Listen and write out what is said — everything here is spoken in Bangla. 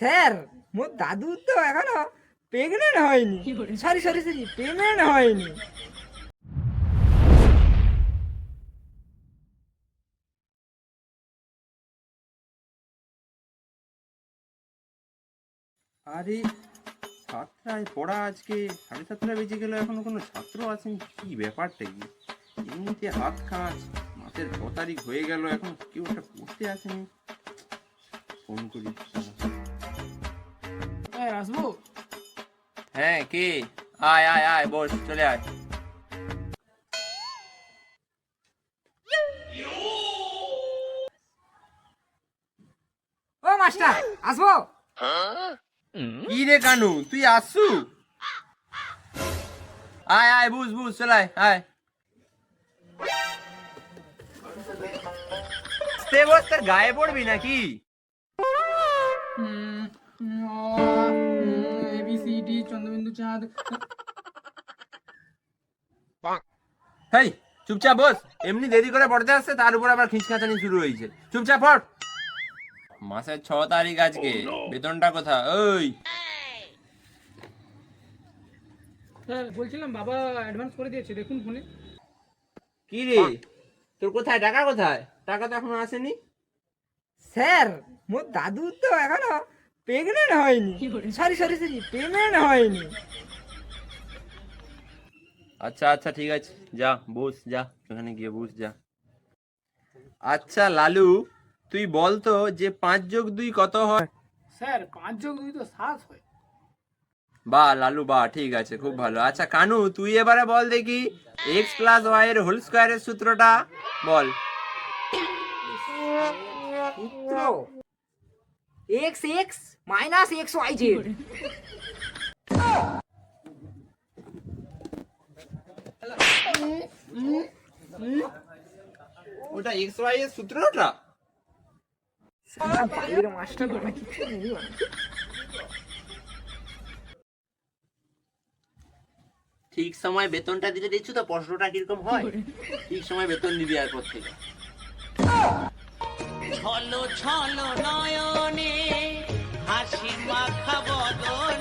স্যার মোর দাদু তো এখনও প্রেগনেন্ট হয়নি। সরি সরি সরি প্রেগনেন্ট হয়নি। আরে সাতটায় পড়া আজকে সাড়ে সাতটা বেজে গেল এখনও কোনো ছাত্র আসেনি। কি ব্যাপারটা কি? এমনিতে হাত কাজ মাসের ছ তারিখ হয়ে গেল এখন কেউ একটা পড়তে আসেনি। ফোন করি আসব হ্যাঁ কে? আয় আয় আয় বস চলে আয়। ও মাস্টার আসব? কি রে কানু তুই আসছু? আয় আয় বুঝ বুঝ চলে আয় আয়। তোর গায়ে পড়বি নাকি? চাঁদ হেই চুপচাপ বস। এমনি দেরি করে পড়তে আসছে তার উপর আবার খিঁচখাচানি শুরু হয়েছে। চুপচাপ পড়। মাসের ছ তারিখ আজকে। বেতনটা কোথা ওই। স্যার বলছিলাম বাবা অ্যাডভান্স করে দিয়েছে দেখুন ফোনে। কি রে? তোর কোথায়? টাকা কোথায়? টাকা তো এখনও আসেনি? স্যার মোর দাদু তো এখনও প্রেগনেন্ট হয়নি। সরি সরি সরি পেমেন্ট হয়নি। আচ্ছা আচ্ছা ঠিক আছে। যা বস যা ওখানে গিয়ে বস যা। আচ্ছা লালু তুই বল তো যে পাঁচ যোগ দুই কত হয়? স্যার পাঁচ যোগ দুই তো সাত হয়। বা লালু বা ঠিক আছে খুব ভালো। আচ্ছা কানু তুই এবারে বল দেখি এক্স প্লাস ওয়াই এর হোল স্কোয়ারের সূত্রটা। বল। সূত্র? X X minus X Y Z ওটা এক্স ওয়াই এর সূত্রটা মাস্টার করে কিছু নেই ঠিক সময় বেতনটা দিতে দিচ্ছ তো প্রশ্নটা কীরকম হয়? ঠিক সময় বেতন দিবি আর থেকে ছলো ছলো নয়নে হাসি মাখা বদন